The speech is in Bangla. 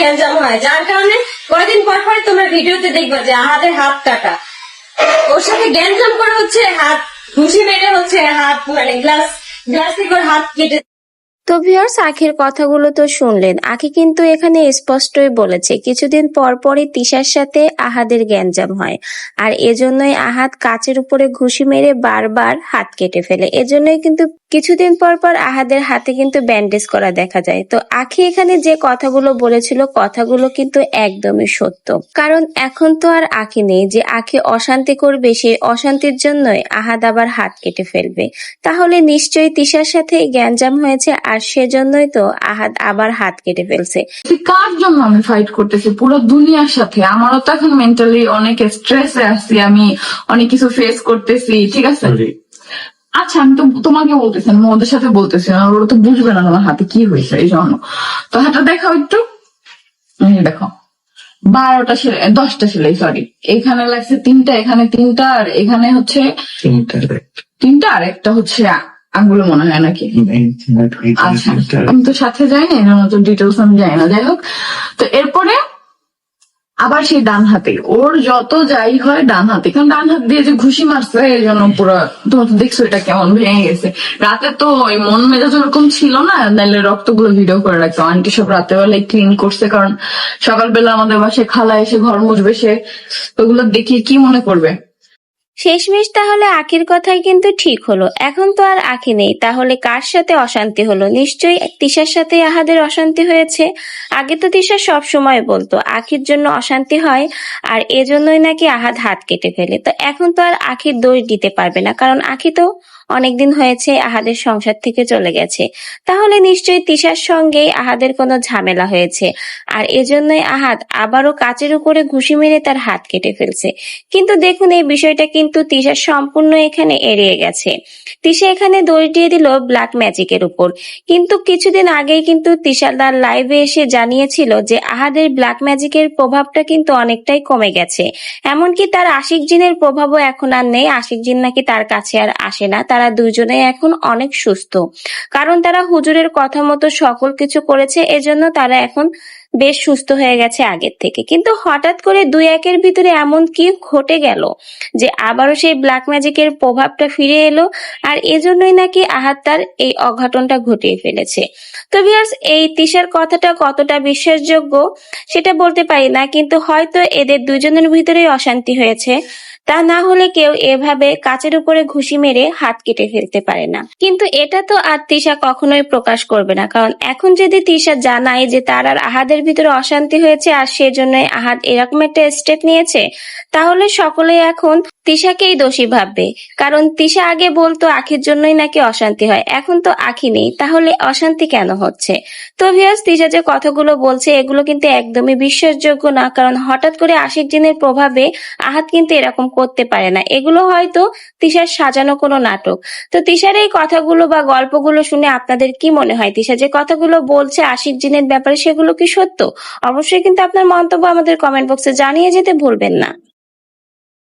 গ্যাঞ্জাম হয়। যার কারণে কয়দিন পর পর তোমরা ভিডিওতে দেখবে যে আহাদের হাত কাটা ওর সাথে গ্যাঞ্জাম করা হচ্ছে হাত ঘুষি মেরে হচ্ছে হাত মানে গ্লাস গ্লাস থেকে ওর হাত কেটে তো ভিউয়ার্স, আখির কথাগুলো তো শুনলেন। আখি কিন্তু এখানে স্পষ্টই বলেছে, কিছুদিন পর পরই তিশার সাথে আহাদের গ্যাঞ্জাম হয়। আর এজন্যই আহাদ কাচের উপরে ঘুষি মেরে বারবার হাত কেটে ফেলে। এজন্যই কিন্তু কিছুদিন পর পর আহাদের হাতে কিন্তু ব্যান্ডেজ করা দেখা যায়। তো আখি এখানে যে কথাগুলো বলেছিল কথাগুলো কিন্তু একদমই সত্য। কারণ এখন তো আর আখি নেই যে আখি অশান্তি করবে সেই অশান্তির জন্যই আহাদ আবার হাত কেটে ফেলবে। তাহলে নিশ্চয়ই তিশার সাথে গ্যাঞ্জাম হয়েছে আর সেজন্যই তো আহাদ আবার হাত কেটে ফেলছে। কার জন্য আমি ফাইট করতেছি? পুরো দুনিয়ার সাথে। আমারও তো এখন মেন্টালি অনেক স্ট্রেসে আছি আমি অনেক কিছু ফেস করতেছি ঠিক আছে? আচ্ছা আমি তো তোমাকে বলতেছি আমি ওদের সাথে বলতেছি না ওরা তো বুঝবে না আমার হাতে কি হয়েছে এই জন্য তো হাতটা দেখাও একটু দেখো বারোটা সেলাই দশটা সেলাই সরি এখানে লাগছে তিনটা এখানে তিনটা আর এখানে হচ্ছে তিনটা আর একটা হচ্ছে আঙ্গুলে মনে হয় নাকি? আচ্ছা আমি তো সাথে যাই না এর মতো ডিটেলস আমি যাই না। যাই হোক তো এরপরে আবার সেই ডান হাতে। ওর যত যাই হয় ডান হাতে। কারণ ডান হাত দিয়ে যে ঘুষি মারছে, এই জন্য পুরো তোমার দেখছ এটা কেমন ভেঙে গেছে। রাতে তো ওই মন মেজাজ ওরকম ছিল না নাহলে রক্তগুলো ভিডিও করে রাখতো। আন্টি সব রাতে বেলায় ক্লিন করছে, কারণ সকালবেলা আমাদের বাসায় খালা এসে ঘর মুছবে সে, ওগুলো দেখিয়ে কি মনে করবে? শেষমেশ তাহলে আখির কথাই কিন্তু ঠিক হলো। এখন তো আর আখি নেই। তাহলে কার সাথে অশান্তি হলো? নিশ্চয়ই তিশার সাথে আহাদের অশান্তি হয়েছে। আগে তো তিশা সব সময় বলতো, আখির জন্য অশান্তি হয় আর এজন্যই নাকি আহাদ হাত কেটে ফেলে। তো এখন তো আর আখির দোষ দিতে পারবে না। কারণ আখি তো অনেকদিন হয়েছে আহাদের সংসার থেকে চলে গেছে। তাহলে নিশ্চয়ই তিশার সঙ্গে আহাদের কোনো ঝামেলা হয়েছে। আর এজন্যই আহাদ আবারও কাচের উপরে ঘুষি মেরে তার হাত কেটে ফেলছে। কিন্তু দেখুন, এই বিষয়টা কিন্তু তিশা সম্পূর্ণ এখানে এড়িয়ে গেছে। তিশা এখানে দোষ দিয়ে দিল ব্ল্যাক ম্যাজিকের উপর। কিন্তু কিছুদিন আগেই কিন্তু তিশাদার লাইভে এসে জানিয়েছিল যে আহাদের ব্ল্যাক ম্যাজিকের প্রভাবটা কিন্তু অনেকটাই কমে গেছে। এমনকি তার আশিক জিনের প্রভাবও এখন আর নেই। আশিক জিন নাকি তার কাছে আর আসে না। তারা দুজনেই এখন অনেক সুস্থ। কারণ তারা হুজুরের কথা মতো সকল কিছু করেছে, এজন্য তারা এখন বেশ সুস্থ হয়ে গেছে আগের থেকে। কিন্তু হঠাৎ করে দুই একের ভিতরে এমন কি ঘটে গেল যে আবারও সেই ব্ল্যাক ম্যাজিকের প্রভাবটা ফিরে এলো আর এজন্যই নাকি আহাত তার এই অঘটনটা ঘটিয়ে ফেলেছে। তো ভিউয়ার্স এই তিশার কথাটা কতটা বিশ্বাসযোগ্য সেটা বলতে পারি না, কিন্তু হয়তো এদের দুজনের ভিতরেই অশান্তি হয়েছে। তা না হলে কেউ এভাবে কাচের উপরে ঘুষি মেরে হাত কেটে ফেলতে পারে না। কিন্তু এটা তো আর তিশা কখনোই প্রকাশ করবে না, কারণ এখন যদি তিশা জানায় যে তার আর আহাদের ভিতরে অশান্তি হয়েছে আর সেজন্য আহাদ এরকম একটা স্টেপ নিয়েছে, তাহলে সকলেই এখন তিশাকেই দোষী ভাববে। কারণ তিশা আগে বলতো আখির জন্যই নাকি অশান্তি হয়, এখন তো আখি নেই, তাহলে অশান্তি কেন হচ্ছে? তো ভিয়াস তিশা যে কথাগুলো বলছে, এগুলো কিন্তু একদমই বিশ্বাসযোগ্য না, কারণ হঠাৎ করে আশিক দিনের প্রভাবে আহাত কিন্তু এরকম করতে পারে না। এগুলো হয়তো তিশার সাজানো কোনো নাটক। তো তিশার এই কথাগুলো বা গল্পগুলো শুনে আপনাদের কি মনে হয়? তিশা যে কথাগুলো বলছে আশিক জিনের ব্যাপারে, সেগুলো কি সত্য? অবশ্যই কিন্তু আপনার মন্তব্য আমাদের কমেন্ট বক্সে জানিয়ে যেতে ভুলবেন না।